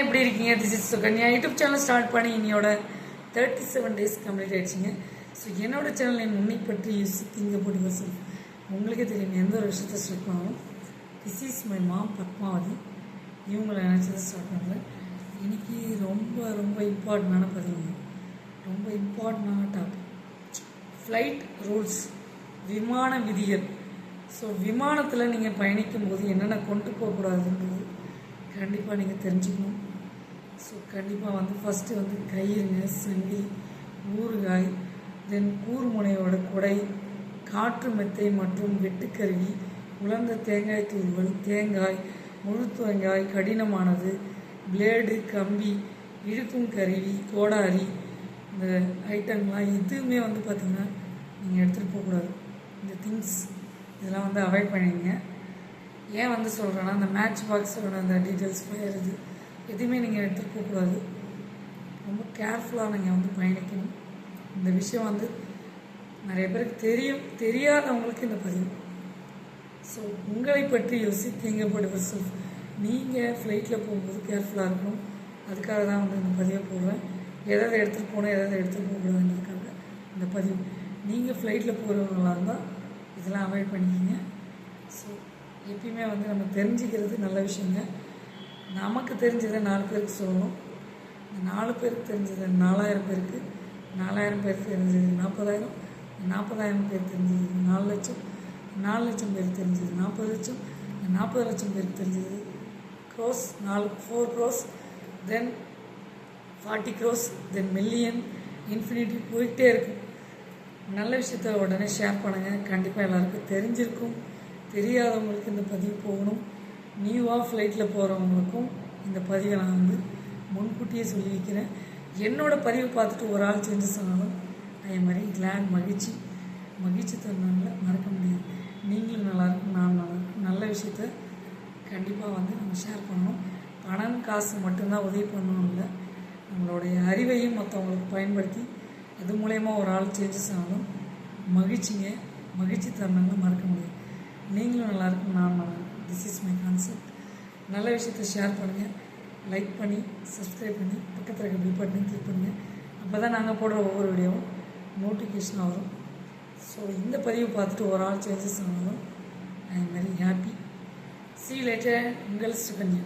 எப்படி இருக்கீங்க? This is Sukanya YouTube channel start பண்ணி இன்னையோட தேர்ட்டி செவன் டேஸ் கம்ப்ளீட் ஆகிடுச்சிங்க ஸோ என்னோட சேனல் என் முன்னை பற்றி யூஸ் திங்க போட்டு வசூல் உங்களுக்கே தெரியும் எந்த ஒரு விஷயத்தை ஸ்டார்ட் பண்ணாலும் this is my mom Padmavathi. இவங்களை நினச்சதை ஸ்டார்ட் பண்ணுறேன் இன்னைக்கு ரொம்ப ரொம்ப இம்பார்ட்டண்டான பதிவுங்க. ரொம்ப இம்பார்ட்டண்டான டாபிக் ஃப்ளைட் ரூல்ஸ் விமான விதிகள். ஸோ விமானத்தில் நீங்கள் பயணிக்கும் போது என்னென்ன கொண்டு போகக்கூடாதுன்றது கண்டிப்பாக நீங்கள் தெரிஞ்சுக்கணும். ஸோ கண்டிப்பாக வந்து ஃபஸ்ட்டு வந்து கயிறுங்க சங்கி ஊறுகாய் தென் கூர்முனையோட குடை காற்று மெத்தை மற்றும் வெட்டுக்கருவி உலர்ந்த தேங்காய் தூள்கள் தேங்காய் முழு தேங்காய் கடினமானது பிளேடு கம்பி இழுக்கும் கருவி கோடாரி இந்த ஐட்டம்லாம் எதுவுமே வந்து பார்த்திங்கன்னா நீங்கள் எடுத்துகிட்டு போகக்கூடாது இந்த திங்ஸ் இதெல்லாம் வந்து அவாய்ட் பண்ணிடுங்க. ஏன் வந்து சொல்கிறேன்னா அந்த மேட்ச் பாக்ஸோட அந்த டீட்டெயில்ஸ் போயிடுது எதுவுமே நீங்கள் எடுத்துகிட்டு போகக்கூடாது ரொம்ப கேர்ஃபுல்லாக நீங்கள் வந்து பயணிக்கணும். இந்த விஷயம் வந்து நிறைய பேருக்கு தெரியும். தெரியாதவங்களுக்கு இந்த பதிவு. ஸோ உங்களை பற்றி யோசித்தீங்க போடுவர் செல்ஃப் நீங்கள் ஃப்ளைட்டில் போகும்போது கேர்ஃபுல்லாக இருக்கணும். அதுக்காக தான் வந்து இந்த பதிவை போடுறேன். எதாவது எடுத்துகிட்டு போகணும் எதாவது எடுத்துகிட்டு போகக்கூடாதுன்றதுக்காக இந்த பதிவு. நீங்கள் ஃப்ளைட்டில் போகிறவங்களாக இருந்தால் இதெல்லாம் அவாய்ட் பண்ணிக்கிங்க. ஸோ எப்பயுமே வந்து நம்ம தெரிஞ்சுக்கிறது நல்ல விஷயங்க. நமக்கு தெரிஞ்சதை நாலு பேருக்கு சொல்லணும். இந்த நாலு பேருக்கு தெரிஞ்சது நாலாயிரம் பேருக்கு. நாலாயிரம் பேர் தெரிஞ்சது நாற்பதாயிரம் நாற்பதாயிரம் பேர் தெரிஞ்சது நாலு லட்சம். நாலு லட்சம் பேர் தெரிஞ்சது நாற்பது லட்சம். நாற்பது லட்சம் பேருக்கு தெரிஞ்சது க்ரோஸ் நாலு four grows then forty grows then million infinity போயிட்டே இருக்கும். நல்ல விஷயத்த உடனே ஷேர் பண்ணுங்கள் கண்டிப்பாக எல்லாருக்கும் தெரிஞ்சிருக்கும். தெரியாதவங்களுக்கு இந்த பதிவு போகணும். நியூவாக ஃப்ளைட்டில் போகிறவங்களுக்கும் இந்த பதிவை நான் வந்து முன்கூட்டியே சொல்லி வைக்கிறேன் என்னோட பதிவை பார்த்துட்டு ஒரு ஆள் செஞ்சு சொன்னாலும் அதே மாதிரி கிளாண்ட் மகிழ்ச்சி. மகிழ்ச்சி தருணங்களை மறக்க முடியாது. நீங்களும் நல்லாயிருக்கும் நான் நல்லாயிருக்கும் நல்ல விஷயத்த கண்டிப்பாக வந்து நம்ம ஷேர் பண்ணணும். பணம் காசு மட்டும்தான் உதவி பண்ணணும் இல்லை. நம்மளுடைய அறிவையும் மற்றவங்களுக்கு பயன்படுத்தி அது மூலயமா ஒரு ஆள் சேஞ்சஸ் ஆனாலும் மகிழ்ச்சிங்க. மகிழ்ச்சி தருணங்கள் மறக்க முடியாது. நீங்களும் நல்லாயிருக்கும் நான் நல்லா திஸ் இஸ் மை கான்செப்ட் நல்ல விஷயத்தை ஷேர் பண்ணுங்கள் லைக் பண்ணி சப்ஸ்கிரைப் பண்ணி பக்கத்தில் இருக்க பில் பட்டனையும் கிளிக் பண்ணுங்கள் அப்போ தான் நாங்கள் போடுற ஒவ்வொரு வீடியோவும் நோட்டிஃபிகேஷனாக வரும். ஸோ இந்த பதிவு பார்த்துட்டு ஒரு ஆள் சேஞ்சஸ் ஆனாலும் I am very happy see later உங்கள் சுகன்யா.